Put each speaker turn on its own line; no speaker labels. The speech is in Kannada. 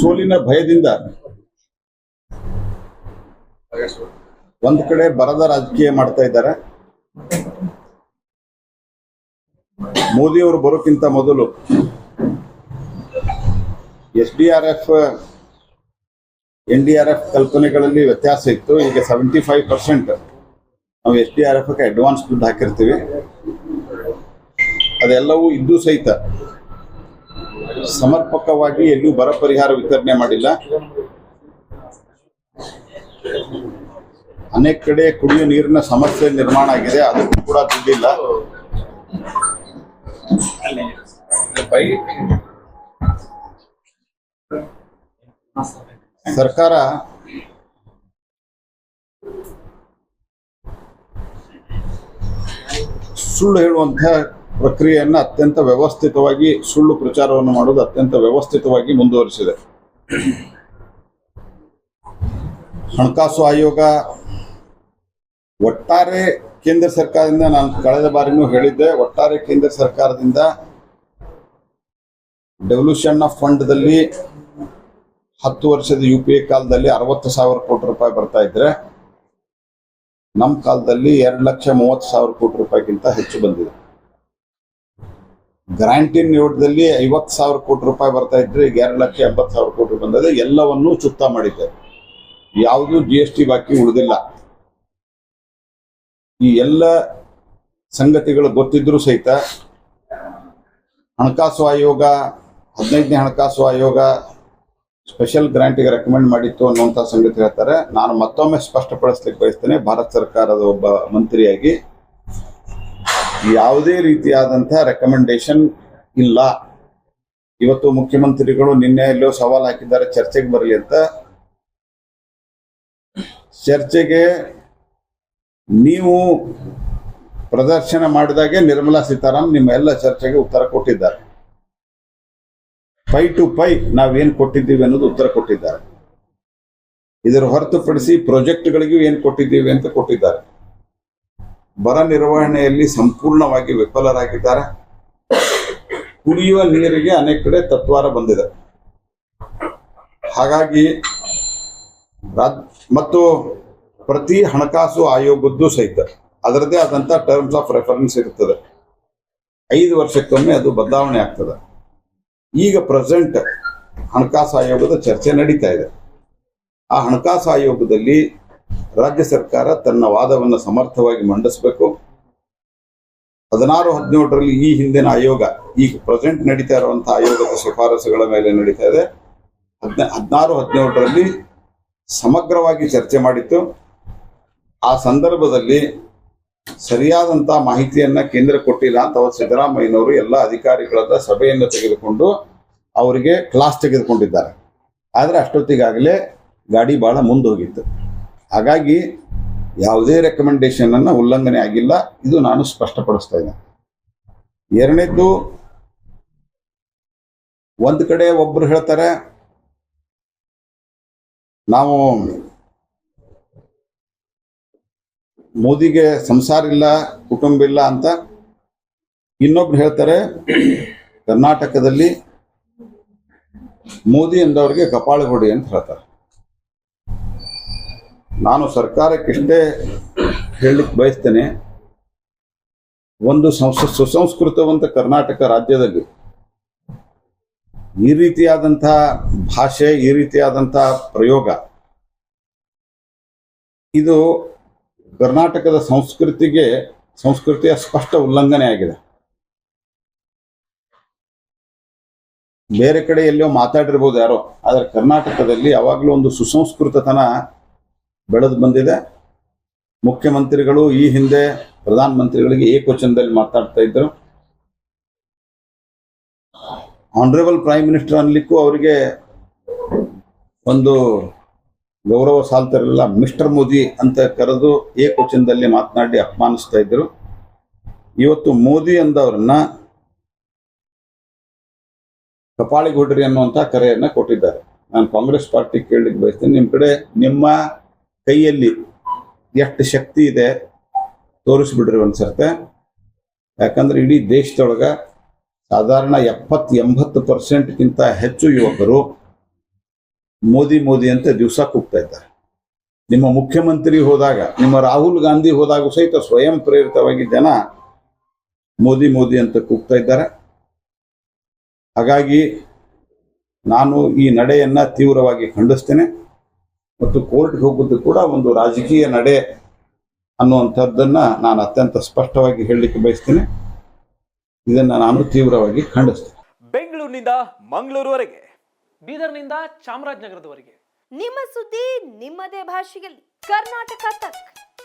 ಸೋಲಿನ ಭಯದಿಂದ ಒಂದ್ ಕಡೆ ಬರದ ರಾಜಕೀಯ ಮಾಡ್ತಾ ಇದ್ದಾರೆ. ಮೋದಿ ಅವರು ಬರೋಕ್ಕಿಂತ ಮೊದಲು S D R F, N D R F ಕಲ್ಪನೆಗಳಲ್ಲಿ ವ್ಯತ್ಯಾಸ ಇತ್ತು. ಈಗ ಸೆವೆಂಟಿ ಫೈವ್ ಪರ್ಸೆಂಟ್ ನಾವು S D R F advance ದುಡ್ಡು ಹಾಕಿರ್ತೀವಿ. ಅದೆಲ್ಲವೂ ಇದ್ದು ಸಹಿತ ಸಮರ್ಪಕವಾಗಿ ಎಲ್ಲೂ ಬರ ಪರಿಹಾರ ವಿತರಣೆ ಮಾಡಿಲ್ಲ. ಅನೇಕ ಕಡೆ ಕುಡಿಯುವ ನೀರಿನ ಸಮಸ್ಯೆ ನಿರ್ಮಾಣ ಆಗಿದೆ, ಅದಕ್ಕೂ ಕೂಡ ದುಡ್ಡಿಲ್ಲ. ಸರ್ಕಾರ ಸುಳ್ಳು ಹೇಳುವಂತ ಪ್ರಕ್ರಿಯೆಯನ್ನ ಅತ್ಯಂತ ವ್ಯವಸ್ಥಿತವಾಗಿ, ಸುಳ್ಳು ಪ್ರಚಾರವನ್ನು ಮಾಡೋದು ಅತ್ಯಂತ ವ್ಯವಸ್ಥಿತವಾಗಿ ಮುಂದುವರಿಸಿದೆ. ಹಣಕಾಸು ಆಯೋಗ ಒಟ್ಟಾರೆ ಕೇಂದ್ರ ಸರ್ಕಾರದಿಂದ ನಾನು ಕಳೆದ ಬಾರಿನೂ ಹೇಳಿದ್ದೆ, ಒಟ್ಟಾರೆ ಕೇಂದ್ರ ಸರ್ಕಾರದಿಂದ ಡೆವಲ್ಯೂಷನ್ ಆಫ್ ಫಂಡ್ದಲ್ಲಿ ಹತ್ತು ವರ್ಷದ ಯು ಪಿ ಎ ಕಾಲದಲ್ಲಿ ಅರವತ್ತು ಸಾವಿರ ಕೋಟಿ ರೂಪಾಯಿ ಬರ್ತಾ ಇದ್ರೆ, ನಮ್ಮ ಕಾಲದಲ್ಲಿ ಎರಡು ಲಕ್ಷ ಮೂವತ್ತು ಸಾವಿರ ಕೋಟಿ ರೂಪಾಯಿಗಿಂತ ಹೆಚ್ಚು ಬಂದಿದೆ. ಗ್ರಾಂಟಿನ್ ಯೋಡದಲ್ಲಿ ಐವತ್ತು ಸಾವಿರ ಕೋಟಿ ರೂಪಾಯಿ ಬರ್ತಾ ಇದ್ರೆ ಈಗ ಎರಡು ಲಕ್ಷ ಎಂಬತ್ತು ಸಾವಿರ ಕೋಟಿ ಬಂದಿದೆ ಎಲ್ಲವನ್ನೂ ಚುಕ್ತಾ ಮಾಡಿದ್ದೆ ಯಾವುದು ಜಿ ಎಸ್ ಟಿ ಬಾಕಿ ಉಳಿದಿಲ್ಲ. ಈ ಎಲ್ಲ ಸಂಗತಿಗಳು ಗೊತ್ತಿದ್ರೂ ಸಹಿತ ಹಣಕಾಸು ಆಯೋಗ, ಹದಿನೈದನೇ ಹಣಕಾಸು ಆಯೋಗ ಸ್ಪೆಷಲ್ ಗ್ರಾಂಟಿಗೆ ರೆಕಮೆಂಡ್ ಮಾಡಿತ್ತು ಅನ್ನುವಂಥ ಸಂಗತಿ ಹೇಳ್ತಾರೆ. ನಾನು ಮತ್ತೊಮ್ಮೆ ಸ್ಪಷ್ಟಪಡಿಸ್ಲಿಕ್ಕೆ ಬಯಸ್ತೇನೆ, ಭಾರತ ಸರ್ಕಾರದ ಒಬ್ಬ ಮಂತ್ರಿಯಾಗಿ ಯಾವುದೇ ರೀತಿಯಾದಂತಹ ರೆಕಮೆಂಡೇಶನ್ ಇಲ್ಲ. ಇವತ್ತು ಮುಖ್ಯಮಂತ್ರಿಗಳು ನಿನ್ನೆ ಎಲ್ಲೋ ಸವಾಲು ಹಾಕಿದ್ದಾರೆ, ಚರ್ಚೆಗೆ ಬರಲಿ ಅಂತ. ಚರ್ಚೆಗೆ ನೀವು ಪ್ರದರ್ಶನ ಮಾಡಿದಾಗೆ ನಿರ್ಮಲಾ ಸೀತಾರಾಮ್ ನಿಮ್ಮ ಎಲ್ಲ ಚರ್ಚೆಗೆ ಉತ್ತರ ಕೊಟ್ಟಿದ್ದಾರೆ. ಪೈ ಟು ಪೈ ನಾವೇನು ಕೊಟ್ಟಿದ್ದೀವಿ ಅನ್ನೋದು ಉತ್ತರ ಕೊಟ್ಟಿದ್ದಾರೆ. ಇದರ ಹೊರತುಪಡಿಸಿ ಪ್ರಾಜೆಕ್ಟ್ಗಳಿಗೂ ಏನು ಕೊಟ್ಟಿದ್ದೀವಿ ಅಂತ ಕೊಟ್ಟಿದ್ದಾರೆ. ಬರ ನಿರ್ವಹಣೆಯಲ್ಲಿ ಸಂಪೂರ್ಣವಾಗಿ ವಿಫಲರಾಗಿದ್ದಾರೆ. ಕುಡಿಯುವ ನೀರಿಗೆ ಅನೇಕ ಕಡೆ ತತ್ವಾರ ಬಂದಿದೆ. ಹಾಗಾಗಿ ಮತ್ತು ಪ್ರತಿ ಹಣಕಾಸು ಆಯೋಗದ್ದು ಸಹಿತ ಅದರದೇ ಆದಂಥ ಟರ್ಮ್ಸ್ ಆಫ್ ರೆಫರೆನ್ಸ್ ಇರ್ತದೆ ಐದು ವರ್ಷಕ್ಕೊಮ್ಮೆ ಅದು ಬದಲಾವಣೆ ಆಗ್ತದೆ. ಈಗ ಪ್ರೆಸೆಂಟ್ ಹಣಕಾಸು ಆಯೋಗದ ಚರ್ಚೆ ನಡೀತಾ ಇದೆ. ಆ ಹಣಕಾಸು ಆಯೋಗದಲ್ಲಿ ರಾಜ್ಯ ಸರ್ಕಾರ ತನ್ನ ವಾದವನ್ನು ಸಮರ್ಥವಾಗಿ ಮಂಡಿಸಬೇಕು. ಹದಿನಾರು, ಹದಿನೇಳರಲ್ಲಿ ಈ ಹಿಂದಿನ ಆಯೋಗ ಈಗ ಪ್ರೆಸೆಂಟ್ ನಡೀತಾ ಇರುವಂತಹ ಆಯೋಗದ ಶಿಫಾರಸುಗಳ ಮೇಲೆ ನಡೀತಾ ಇದೆ. ಹದಿನ, ಹದಿನಾರು, ಹದಿನೇಳರಲ್ಲಿ ಸಮಗ್ರವಾಗಿ ಚರ್ಚೆ ಮಾಡಿತ್ತು. ಆ ಸಂದರ್ಭದಲ್ಲಿ ಸರಿಯಾದಂತಹ ಮಾಹಿತಿಯನ್ನ ಕೇಂದ್ರ ಕೊಟ್ಟಿಲ್ಲ ಅಂತ ಅವತ್ತು ಸಿದ್ದರಾಮಯ್ಯನವರು ಎಲ್ಲ ಅಧಿಕಾರಿಗಳತ್ತ ಸಭೆಯನ್ನು ತೆಗೆದುಕೊಂಡು ಅವರಿಗೆ ಕ್ಲಾಸ್ ತೆಗೆದುಕೊಂಡಿದ್ದಾರೆ. ಆದರೆ ಅಷ್ಟೊತ್ತಿಗಾಗಲೇ ಗಾಡಿ ಬಹಳ ಮುಂದೋಗಿತ್ತು. ಹಾಗಾಗಿ ಯಾವುದೇ ರೆಕಮೆಂಡೇಶನ್ ಅನ್ನ ಉಲ್ಲಂಘನೆ ಆಗಿಲ್ಲ. ಇದು ನಾನು ಸ್ಪಷ್ಟಪಡಿಸ್ತಾ ಇದ್ದೇನೆ ಎರಡನೇದ್ದು, ಒಂದ್ ಕಡೆ ಒಬ್ರು ಹೇಳ್ತಾರೆ, ನಾವು ಮೋದಿಗೆ ಸಂಸಾರ ಇಲ್ಲ, ಕುಟುಂಬ ಇಲ್ಲ ಅಂತ ಇನ್ನೊಬ್ರು ಹೇಳ್ತಾರೆ, ಕರ್ನಾಟಕದಲ್ಲಿ ಮೋದಿ ಎಂದವ್ರಿಗೆ ಕಪಾಳ ಹೊಡಿ ಅಂತ ಹೇಳ್ತಾರೆ. ನಾನು ಸರ್ಕಾರಕ್ಕಿಷ್ಟೇ ಹೇಳಲಿಕ್ಕೆ ಬಯಸ್ತೇನೆ, ಒಂದು ಸಂಸ್, ಸುಸಂಸ್ಕೃತವಂತ ಕರ್ನಾಟಕ ರಾಜ್ಯದಲ್ಲಿ ಈ ರೀತಿಯಾದಂತಹ ಭಾಷೆ, ಈ ರೀತಿಯಾದಂತಹ ಪ್ರಯೋಗ, ಇದು ಕರ್ನಾಟಕದ ಸಂಸ್ಕೃತಿಗೆ, ಸಂಸ್ಕೃತಿಯ ಸ್ಪಷ್ಟ ಉಲ್ಲಂಘನೆ ಆಗಿದೆ. ಬೇರೆ ಕಡೆ ಎಲ್ಲೋ ಮಾತಾಡಿರ್ಬೋದು ಯಾರೋ, ಆದರೆ ಕರ್ನಾಟಕದಲ್ಲಿ ಯಾವಾಗಲೂ ಒಂದು ಸುಸಂಸ್ಕೃತತನ ಬೆಳೆದು ಬಂದಿದೆ. ಮುಖ್ಯಮಂತ್ರಿಗಳು ಈ ಹಿಂದೆ ಪ್ರಧಾನಮಂತ್ರಿಗಳಿಗೆ ಏಕವಚನದಲ್ಲಿ ಮಾತಾಡ್ತಾ ಇದ್ದರು ಆನರೇಬಲ್ ಪ್ರೈಮ್ ಮಿನಿಸ್ಟರ್ ಅನ್ಲಿಕ್ಕೂ ಅವರಿಗೆ ಒಂದು ಗೌರವ ಸಾಲ್ತಿರಲಿಲ್ಲ. ಮಿಸ್ಟರ್ ಮೋದಿ ಅಂತ ಕರೆದು ಏಕವಚನದಲ್ಲಿ ಮಾತನಾಡಿ ಅಪಮಾನಿಸ್ತಾ ಇದ್ದರು ಇವತ್ತು ಮೋದಿ ಅಂದವರನ್ನ ಕಪಾಳಿಗೆ ಅನ್ನುವಂಥ ಕರೆಯನ್ನ ಕೊಟ್ಟಿದ್ದಾರೆ. ನಾನು ಕಾಂಗ್ರೆಸ್ ಪಾರ್ಟಿ ಕೇಳಲಿಕ್ಕೆ ಬಯಸ್ತೇನೆ. ನಿಮ್ಮ ಕಡೆ ನಿಮ್ಮ ಕೈಯಲ್ಲಿ ಎಷ್ಟು ಶಕ್ತಿ ಇದೆ ತೋರಿಸ್ಬಿಡ್ರಿ ಒಂದ್ಸರ್ತೆ ಯಾಕಂದ್ರೆ ಇಡೀ ದೇಶದೊಳಗ ಸಾಧಾರಣ ಎಪ್ಪತ್ತು ಎಂಬತ್ತು ಪರ್ಸೆಂಟ್ಗಿಂತ ಹೆಚ್ಚು ಯುವಕರು ಮೋದಿ ಮೋದಿ ಅಂತ ದಿವಸ ಕೂಗ್ತಾ ಇದ್ದಾರೆ. ನಿಮ್ಮ ಮುಖ್ಯಮಂತ್ರಿ ಹೋದಾಗ, ನಿಮ್ಮ ರಾಹುಲ್ ಗಾಂಧಿ ಹೋದಾಗ ಸಹಿತ ಸ್ವಯಂ ಪ್ರೇರಿತವಾಗಿ ಜನ ಮೋದಿ ಮೋದಿ ಅಂತ ಕೂಗ್ತಾ ಇದ್ದಾರೆ. ಹಾಗಾಗಿ ನಾನು ಈ ನಡೆಯನ್ನ ತೀವ್ರವಾಗಿ ಖಂಡಿಸ್ತೇನೆ. ಮತ್ತು ಕೋರ್ಟ್ಗೆ ಹೋಗುವುದು ಕೂಡ ಒಂದು ರಾಜಕೀಯ ನಡೆ ಅನ್ನುವಂಥದ್ದನ್ನ ನಾನು ಅತ್ಯಂತ ಸ್ಪಷ್ಟವಾಗಿ ಹೇಳಲಿಕ್ಕೆ ಬಯಸ್ತೇನೆ. ಇದನ್ನ ನಾನು ತೀವ್ರವಾಗಿ ಖಂಡಿಸ್ತೇನೆ.
ಬೆಂಗಳೂರಿನಿಂದ ಮಂಗಳೂರುವರೆಗೆ
ಬೀದರ್ನಿಂದ ಚಾಮರಾಜನಗರದವರೆಗೆ.
ನಿಮ್ಮ ಸುದ್ದಿ ನಿಮ್ಮದೇ ಭಾಷೆಯಲ್ಲಿ. ಕರ್ನಾಟಕ ತಕ್.